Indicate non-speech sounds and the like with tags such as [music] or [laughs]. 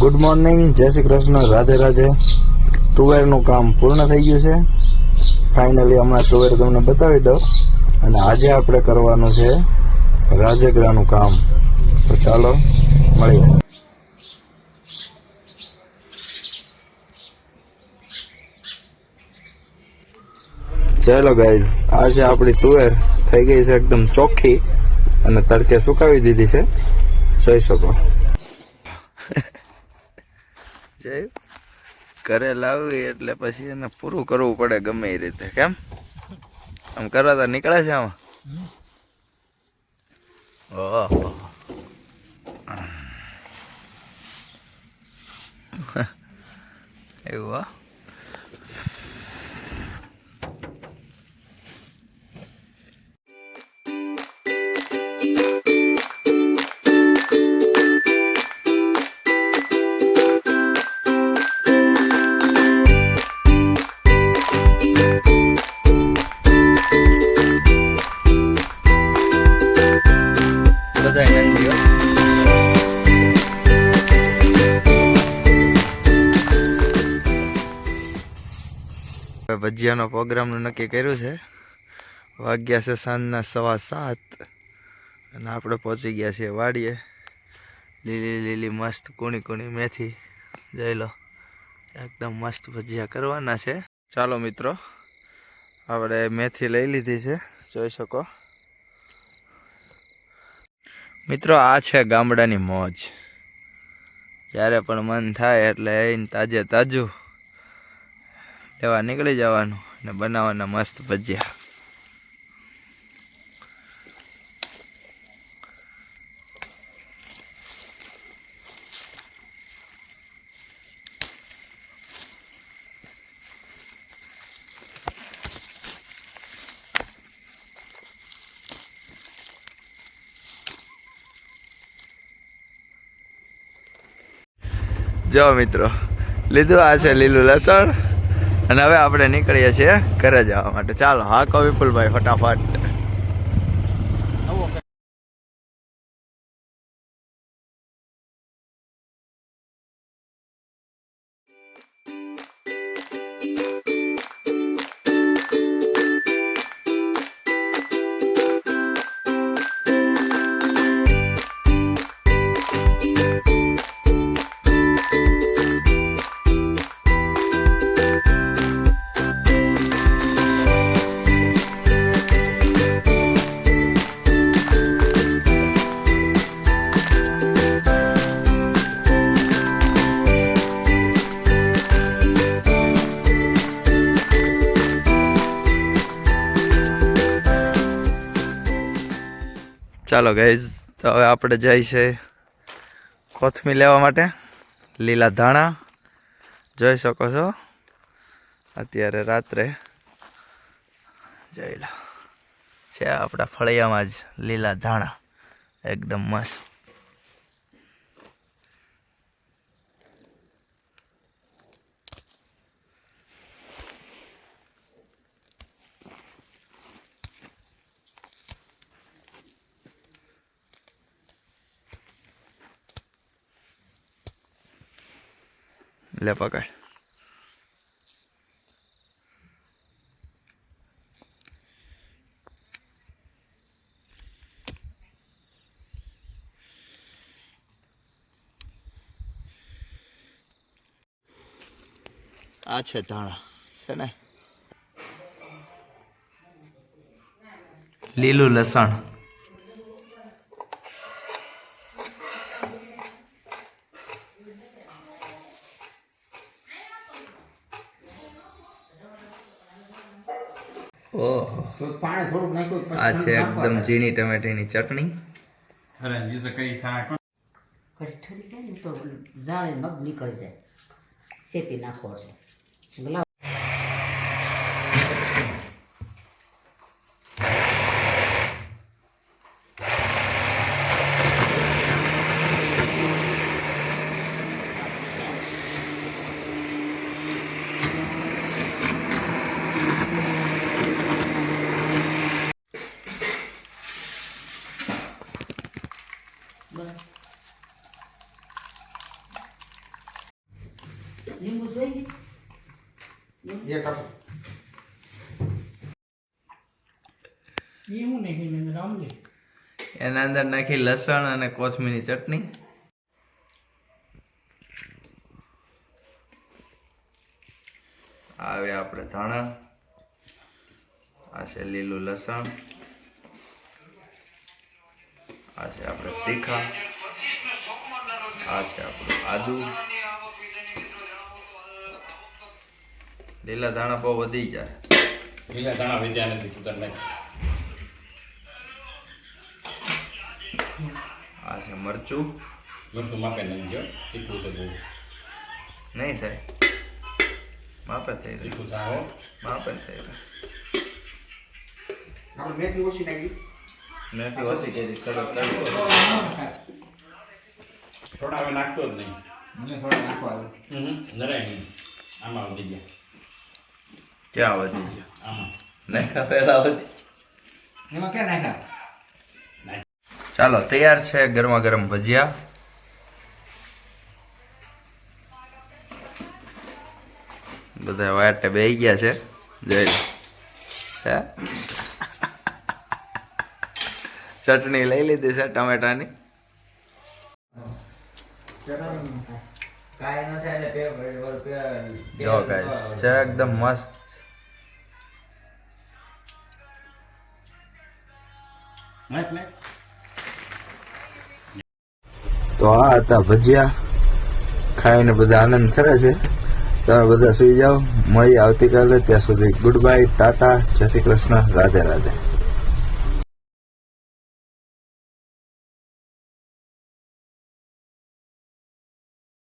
Good morning જય શ્રી કૃષ્ણ રાધે રાધે તુવેરનું કામ પૂર્ણ થઈ ગયું છે. ફાઇનલી હમણાં તુવેર તમને બતાવી દઉં. અને આજે આપણે કરવાનું છે રાજગરાનું કામ. તો ચાલો, મળીએ. ચાલો ગાઈઝ આજે આપણી તુવેર થઈ ગઈ છે એકદમ ચોખ્ખી. અને તડકે સુકાવી દીધી છે. જોઈ શકો. ઘરે લાવવી એટલે પછી એને પૂરું કરવું પડે ગમે એ રીતે. કેમ? આમ કરવા તો નીકળે છે આમાં? ઓહો. [laughs] એવું, હા. ભજીયાનો પ્રોગ્રામનું નક્કી કર્યું છે. વાગ્યા છે સાંજના સવા સાત અને આપણે પહોંચી ગયા છીએ વાડીએ. લીલી લીલી મસ્ત કૂણી કૂણી મેથી. જોઈ લો, એકદમ મસ્ત ભજીયા કરવાના છે. ચાલો મિત્રો, આપણે મેથી લઈ લીધી છે, જોઈ શકો. મિત્રો, આ છે ગામડાની મોજ. જ્યારે પણ મન થાય એટલે એને તાજે તાજું લેવા નીકળી જવાનું ને બનાવવાના મસ્ત ભજીયા. જો મિત્રો લીધું આ છે લીલું લસણ. અને હવે આપણે નીકળીએ છીએ ઘરે જવા માટે. ચાલો હા કો વિપુલભાઈ ફટાફટ. ચાલો ગાઈઝ તો હવે આપણે જાય છે કોથમી લેવા માટે લીલા ધાણા. જોઈ શકો છો? અત્યારે રાત્રે જોઈ લો. છે આપણા ફળિયામાં જ લીલા ધાણા. એકદમ મસ્ત. લે પકડ. આ છે ધાણા છે ને? લીલું લસણ. ઓહો પાણી થોડુંક નાખ્યું આ છે એકદમ. ઝીણી ટમેટીની ચટણી અરે હજી તો કઈ થાય? જાય ને તો જાળે મગ નીકળી જાય શેપી નાખો એટલે લીંબુ જોઈ એક આપો એવું નહીં રામજી એના અંદર નાખી લસણ અને કોથમીરની ચટણી. આવે આપણે ધાણા. આ છે લીલું લસણ. આ છે આપણે તીખા. આ છે આપણું આદુ. લીલા ધાણા બહુ વધી જાય લીલા દાણા વધ્યા નથી સુધાર નહીં આ છે મરચું. મરચું માપે નહીં જો તીખું છે બહુ. નહીં થાય? માપે થઈ તીખું થાય માપે થઈ આપણે મેથી ઓછી નાખી. મેથી ઓછી કરી કડક તડકો થોડા હવે નાખતો જ નહીં. મને થોડા નાખવા આવે નરાય નહીં. આમાં વધી ગયા. ક્યાં વધી ગયો નાખ્યા પહેલા વધી એમાં ક્યાં નાખ્યા? ચાલો તૈયાર છે ગરમા ગરમ ભજીયા. બધા વાટે બેહી ગયા છે. હે? ચટણી લઈ લીધી છે ટમેટાની. જો ગાઈસ છે એકદમ મસ્ત. તો આ હતા ભજીયા. ખાઈને બધા આનંદ કરે છે. તમે બધા સુઈ જાઓ. મળીએ આવતીકાલે. ત્યાં સુધી ગુડ બાય, ટાટા. જય શ્રી કૃષ્ણ. રાધે રાધે.